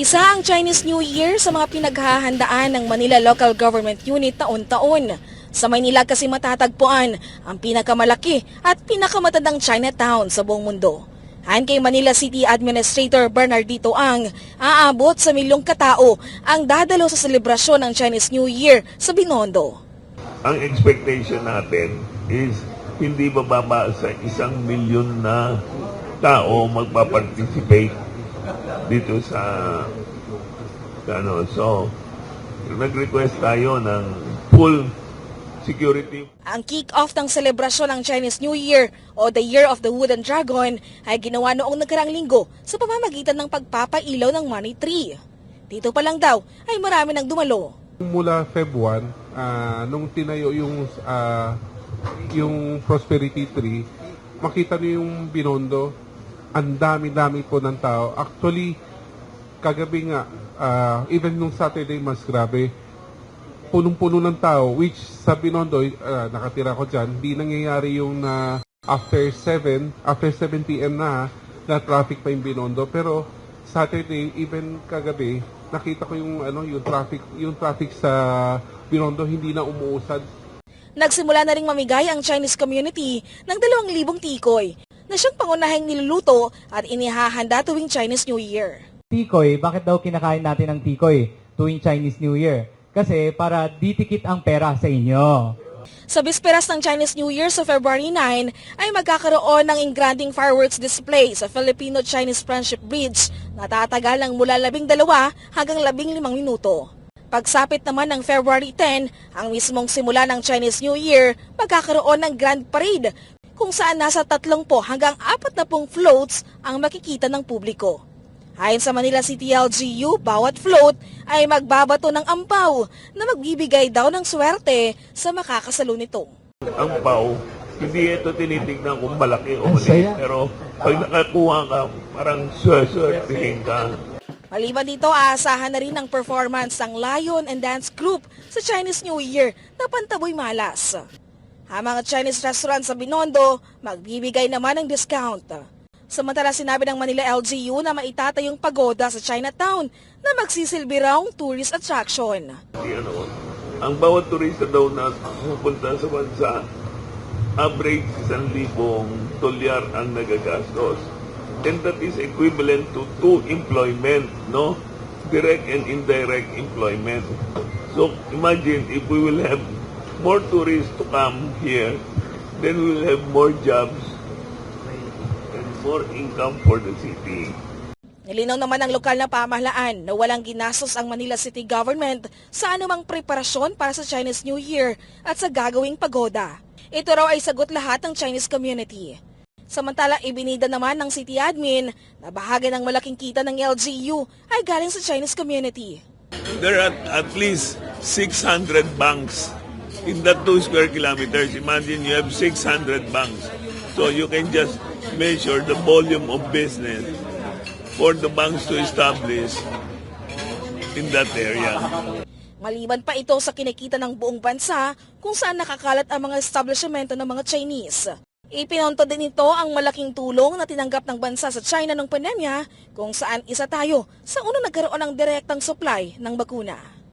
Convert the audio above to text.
Isa ang Chinese New Year sa mga pinaghahandaan ng Manila Local Government Unit taon-taon. Sa Maynila kasi matatagpuan ang pinakamalaki at pinakamatandang Chinatown sa buong mundo. Ayon kay Manila City Administrator Bernardito Ang, aabot sa milyong katao ang dadalo sa selebrasyon ng Chinese New Year sa Binondo. ang expectation natin is hindi bababa sa isang milyon na tao magpa-participate dito sa ano. So, nag-request tayo ng full security Ang kick-off ng selebrasyon ng Chinese New Year o the Year of the Wooden Dragon ay ginawa noong nagarang linggo sa pamamagitan ng pagpapailaw ng money tree. Dito pa lang daw ay marami nang dumalo. Mula Feb 1, ah, nung tinayo yung ah, yung prosperity tree, makita niyo yung binondo, ang dami-dami po ng tao. Actually, kagabi nga, ah, even nung Saturday mas grabe, punong-puno ng tao, which sa Binondo, ah, nakatira ko dyan, di nangyayari yung na after 7, after 7 p.m. na, na traffic pa yung Binondo. Pero Saturday, even kagabi, nakita ko yung ano, yung traffic, yung traffic sa Binondo hindi na umuusad. Nagsimula na ring mamigay ang Chinese community ng 2,000 tikoy na siyang pangunahing niluluto at inihahanda tuwing Chinese New Year. tikoy, bakit daw kinakain natin ng tikoy tuwing Chinese New Year? Kasi para ditikit ang pera sa inyo. Sa bisperas ng Chinese New Year sa February 9 ay magkakaroon ng engranding fireworks display sa Filipino-Chinese Friendship Bridge na tatagal ng mula 12 hanggang 15 minuto. Pagsapit naman ng February 10, ang mismong simula ng Chinese New Year, magkakaroon ng Grand Parade kung saan nasa 30 hanggang 40 floats ang makikita ng publiko. Ayon sa Manila City LGU, bawat float ay magbabato ng ampaw na magbibigay daw ng swerte sa makakasalo nito. ang pau. Hindi ito tinitignan kung malaki o maliit. Pero pag nakakuha ka, parang swerte ka. Maliban dito, aasahan na rin ang performance ng Lion and Dance Group sa Chinese New Year na pantaboy malas. Ang mga Chinese restaurant sa Binondo, magbibigay naman ng discount. Samantala sinabi ng Manila LGU na maitatayong pagoda sa Chinatown na magsisilbi raw tourist attraction. Ano, ang bawat turista daw na pupunta sa bansa, average isang libong dolyar ang nagagastos. And that is equivalent to two employment, no? Direct and indirect employment. So imagine if we will have more tourists to come here, then we will have more jobs and more income for the city. Nilinaw naman ng lokal na pamahalaan na walang ginastos ang Manila City Government sa anumang preparasyon para sa Chinese New Year at sa gagawing pagoda. Ito raw ay sagot lahat ng Chinese community. Samantala, ibinida naman ng city admin na bahagi ng malaking kita ng LGU ay galing sa Chinese community. There are at least 600 banks in that 2 square kilometers. Imagine you have 600 banks. So you can just measure the volume of business for the banks to establish in that area. Maliban pa ito sa kinikita ng buong bansa kung saan nakakalat ang mga establishmento ng mga Chinese. Ipinonto din ito ang malaking tulong na tinanggap ng bansa sa China nung pandemya kung saan isa tayo sa unang nagkaroon ng direktang supply ng bakuna.